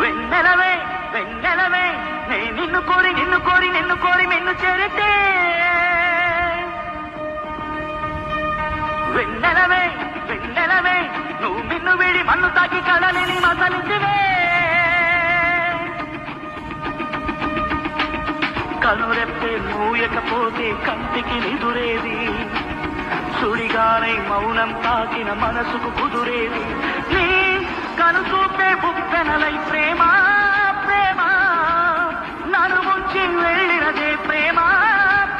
వెన్నెలవే వెన్నెలవే నే నిన్ను కోరి నిన్ను కోరి నిన్ను కోరి నిన్ను చేరితే వెన్నెలవే వెన్నెలవే నువ్వు నిన్ను వీడి మన్ను కనురెప్పే మూయకపోతే కంటికి నిదురేది. సుడిగానే మౌనం తాకిన మనసుకు కుదురేది. నీ కనుచూపే బుప్పెనలై ప్రేమ ప్రేమ. నన్ను ముంచి వెళ్ళినదే ప్రేమ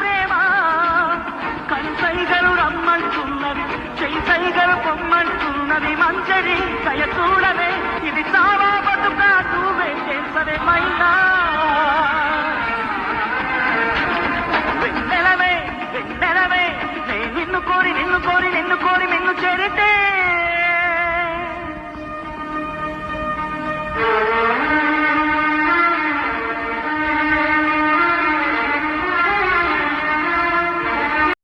ప్రేమ. కన్సైగలు రమ్మంటున్నది చెయ్యగలు పొమ్మంటున్నది మంచరి దయ போரில் எங்க